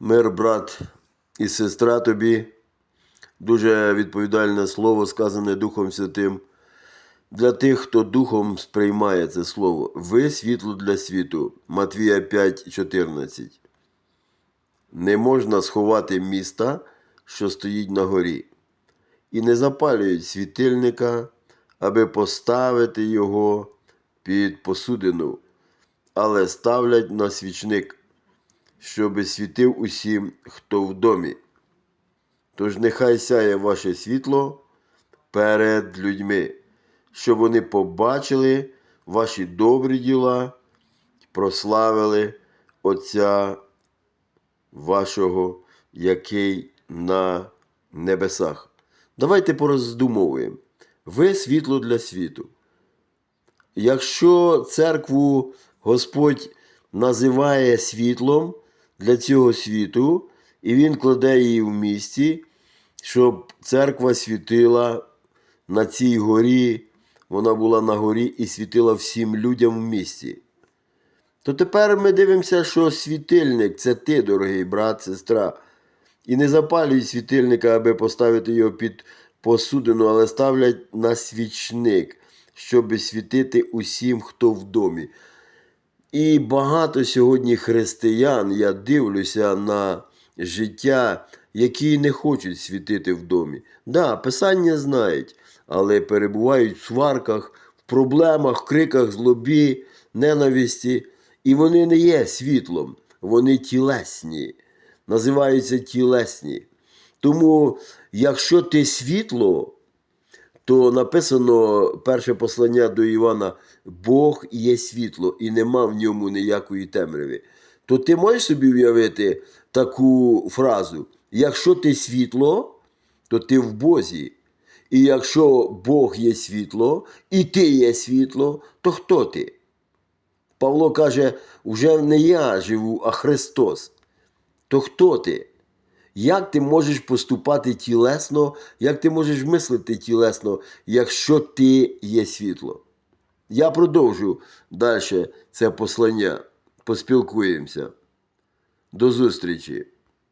Мир, брат і сестра тобі. Дуже відповідальне слово, сказане Духом Святим. Для тих, хто духом сприймає це слово. Ви світло для світу. Матвія 5,14. Не можна сховати міста, що стоїть на горі, і не запалюють світильника, аби поставити його під посудину, але ставлять на свічник, щоби світив усім, хто в домі. Тож нехай сяє ваше світло перед людьми, щоб вони побачили ваші добрі діла, прославили Отця вашого, який на небесах. Давайте пороздумовуємо. Ви світло для світу. Якщо церкву Господь називає світлом для цього світу, і Він кладе її в місті, щоб церква світила на цій горі, вона була на горі і світила всім людям в місті. То тепер ми дивимося, що світильник це ти, дорогий брат, сестра. І не запалюють світильника, аби поставити його під посудину, але ставлять на свічник, щоб світити усім, хто в домі. І багато сьогодні християн, я дивлюся на життя, які не хочуть світити в домі. Да, писання знають, але перебувають в сварках, в проблемах, в криках, злобі, ненависті. І вони не є світлом, вони тілесні, називаються тілесні. Тому, якщо ти світло, то написано перше послання до Івана: Бог є світло, і нема в ньому ніякої темряви. То ти можеш собі уявити таку фразу: якщо ти світло, то ти в Бозі. І якщо Бог є світло, і ти є світло, то хто ти? Павло каже: вже не я живу, а Христос. То хто ти? Як ти можеш поступати тілесно, як ти можеш мислити тілесно, якщо ти є світло? Я продовжу далі це послання. Поспілкуємося. До зустрічі!